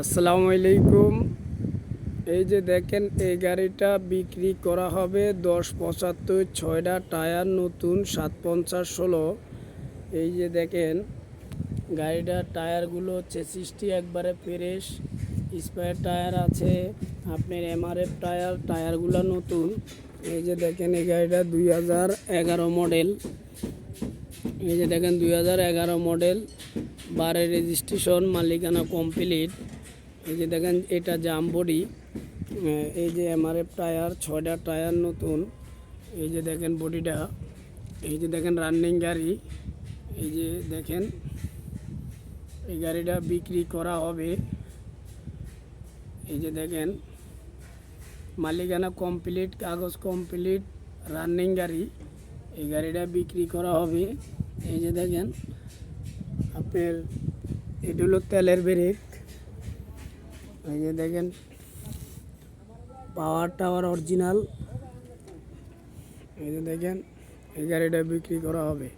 আসসালামু আলাইকুম। এই যে দেখেন, এই গাড়িটা বিক্রি করা হবে দশ পঁচাত্তর ছয়টা টায়ার, নতুন সাত পঞ্চাশ ষোলো। এই যে দেখেন, গাড়িটার টায়ারগুলো চেসিসটি একবারে ফ্রেশ। স্পেয়ার টায়ার আছে, আপনার এমআরএফ টায়ার, টায়ারগুলো নতুন। এই যে দেখেন, এই গাড়িটা দুই হাজার এগারো মডেল। এই যে দেখেন, দুই হাজার এগারো মডেল। বারে রেজিস্ট্রেশন মালিকানা কমপ্লিট এই যে দেখেন, এটা জাম বডি এই যে এমআরএফ টায়ার ছয়টা টায়ার নতুন। এই যে দেখেন বডিটা। এই যে দেখেন রানিং গাড়ি। এই যে দেখেন, এই গাড়িটা বিক্রি করা হবে। এই যে দেখেন, মালিকানা কমপ্লিট কাগজ কমপ্লিট রানিং গাড়ি। এই গাড়িটা বিক্রি করা হবে। এই যে দেখেন আপনার এগুলো তেলের ব্রেক এই যে দেখেন, পাওয়ার টাওয়ার অরিজিনাল, এই যে দেখেন, এই গাড়িটা বিক্রি করা হবে।